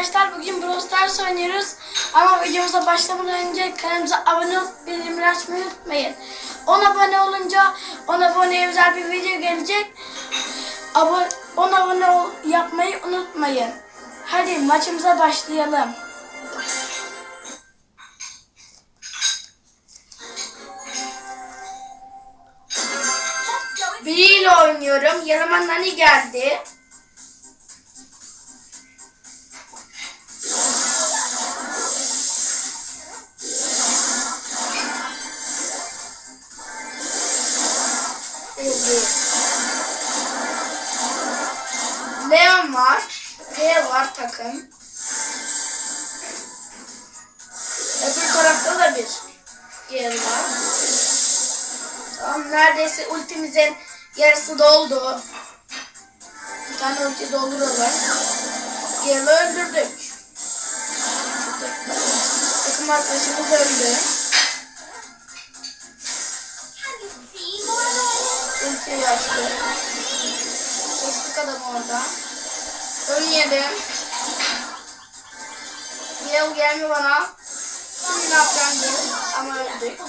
arkadaşlar bugün Brawl Stars oynuyoruz. Ama videomuza başlamadan önce kanalımıza abone olup bildirimleri açmayı unutmayın. 10 abone olunca 10 aboneye özel bir video gelecek. Abo 10 abone ol, yapmayı unutmayın. Hadi maçımıza başlayalım. Biriyle oynuyorum. Yanıma Nani geldi. Leon var. P var takım. Öbür tarafta da bir yer var. Tamam neredeyse ultimizin yarısı doldu. Bir tane ulti dolduralım. Yeri öldürdük. Takım arkadaşımız öldü. Ulti açtı. Kestik adamı orada. Ölmeyelim. Yıl gelme bana. Şimdi ne yapacağım diye. Ama öldük.